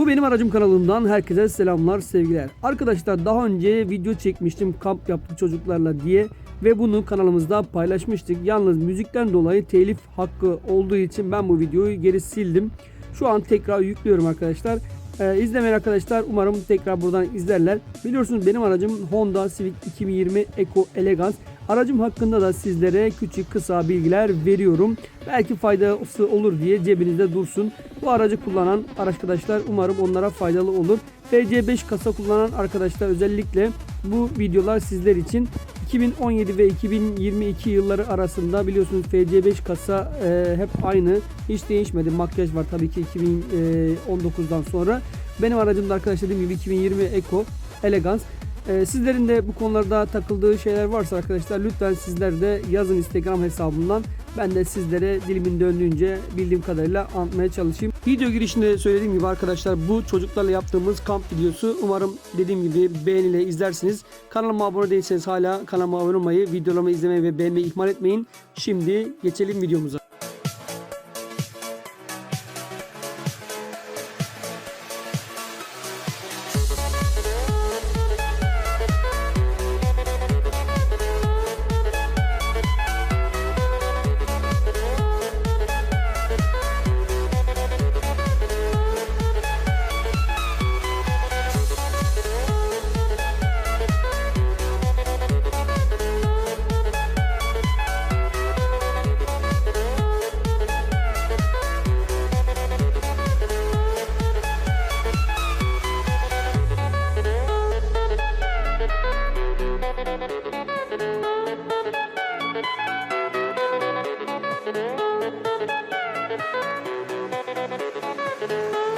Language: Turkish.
Bu benim aracım kanalından herkese selamlar sevgiler. Arkadaşlar daha önce video çekmiştim kamp yaptık çocuklarla diye ve bunu kanalımızda paylaşmıştık. Yalnız müzikten dolayı telif hakkı olduğu için ben bu videoyu geri sildim. Şu an tekrar yüklüyorum arkadaşlar. Ee, izlemeyen arkadaşlar umarım tekrar buradan izlerler. Biliyorsunuz benim aracım Honda Civic 2020 Eco Elegance. Aracım hakkında da sizlere küçük kısa bilgiler veriyorum. Belki faydası olur diye cebinizde dursun. Bu aracı kullanan arkadaşlar umarım onlara faydalı olur. FC5 kasa kullanan arkadaşlar özellikle bu videolar sizler için 2017 ve 2022 yılları arasında biliyorsunuz FC5 kasa e, hep aynı. Hiç değişmedi. Makyaj var tabii ki 2019'dan sonra. Benim aracımda arkadaşlar dediğim gibi 2020 Eco Elegance. Ee, sizlerin de bu konularda takıldığı şeyler varsa arkadaşlar lütfen sizler de yazın Instagram hesabından. Ben de sizlere dilimin döndüğünce bildiğim kadarıyla anlatmaya çalışayım. Video girişinde söylediğim gibi arkadaşlar bu çocuklarla yaptığımız kamp videosu. Umarım dediğim gibi beğeniyle izlersiniz. Kanalıma abone değilseniz hala kanalıma abone olmayı, videolarımı izlemeyi ve beğenmeyi ihmal etmeyin. Şimdi geçelim videomuza. Thank you.